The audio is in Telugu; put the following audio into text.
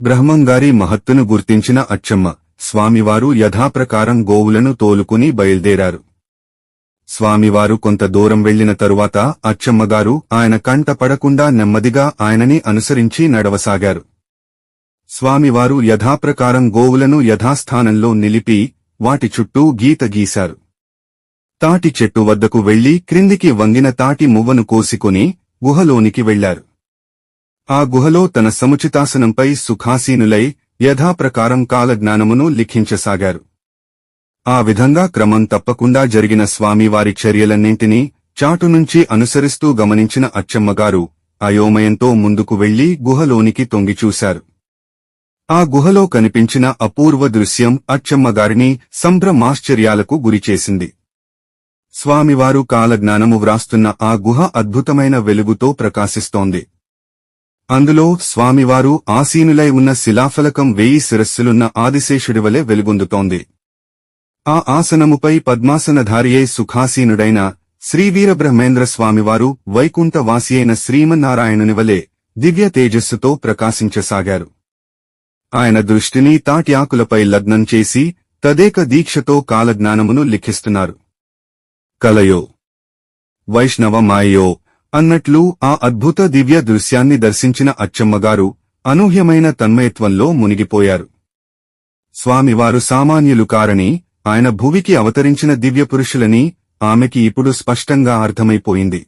బ్రహ్మంగారి మహత్తును గుర్తించిన అచ్చమ్మ స్వామివారు యథాప్రకారం గోవులను తోలుకుని బయల్దేరారు. స్వామివారు కొంత దూరం వెళ్ళిన తరువాత అచ్చమ్మగారు ఆయన కంట పడకుండా నెమ్మదిగా ఆయనని అనుసరించి నడవసాగారు. స్వామివారు యథాప్రకారం గోవులను యథాస్థానంలో నిలిపి వాటి చుట్టూ గీత గీశారు. తాటి చెట్టు వద్దకు వెళ్ళి క్రిందికి వంగిన తాటి మువ్వను కోసుకుని గుహలోనికి వెళ్ళారు ఆ గుహలో తన సముచితాసనంపై సుఖాసీనులై యథాప్రకారం కాలజ్ఞానమును లిఖించసాగారు. ఆ విధంగా క్రమం తప్పకుండా జరిగిన స్వామివారి చర్యలన్నింటినీ చాటునుంచి అనుసరిస్తూ గమనించిన అచ్చమ్మగారు అయోమయంతో ముందుకు వెళ్ళి గుహలోనికి తొంగిచూశారు ఆ గుహలో కనిపించిన అపూర్వ దృశ్యం అచ్చమ్మగారిని సంభ్రమాశ్చర్యాలకు గురిచేసింది స్వామివారు కాలజ్ఞానము వ్రాస్తున్న ఆ గుహ అద్భుతమైన వెలుగుతో ప్రకాశిస్తోంది. అందులో స్వామివారు ఆసీనులై ఉన్న శిలాఫలకం వేయి శిరస్సులున్న ఆదిశేషుడివలె వెలుగొందుతోంది. ఆ ఆసనముపై పద్మాసనధారియై సుఖాసీనుడైన శ్రీవీరబ్రహ్మేంద్ర స్వామివారు వైకుంఠవాసి అయిన శ్రీమన్నారాయణుని వలె దివ్య తేజస్సుతో ప్రకాశించసాగారు. ఆయన దృష్టిని తాటి ఆకులపై లగ్నం చేసి తదేక దీక్షతో కాలజ్ఞానమును లిఖిస్తున్నారు. కలయో! వైష్ణవ మాయయో! అన్నట్లు ఆ అద్భుత దివ్య దృశ్యాన్ని దర్శించిన అచ్చమ్మగారు అనూహ్యమైన తన్మయత్వంలో మునిగిపోయారు. స్వామివారు సామాన్యులు కారని ఆయన భువికి అవతరించిన దివ్యపురుషులని ఆమెకి ఇప్పుడు స్పష్టంగా అర్థమైపోయింది.